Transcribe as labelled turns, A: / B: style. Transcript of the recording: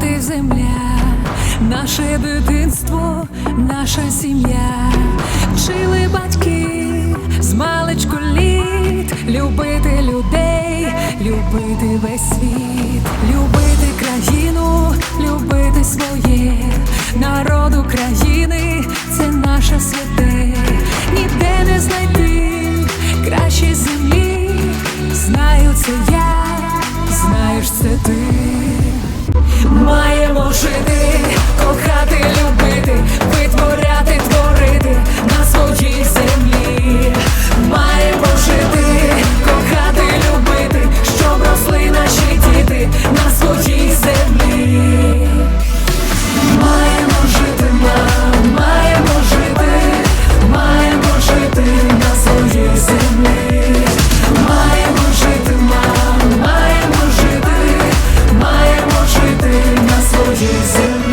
A: мати земля, наше дитинство, наша сім'я, вчили батьки з маличку літ, любити людей, любити весь світ, любити країну, любити своє, народ України, це наше святе, ніде не знайти краще землі, знаю це я, Jesus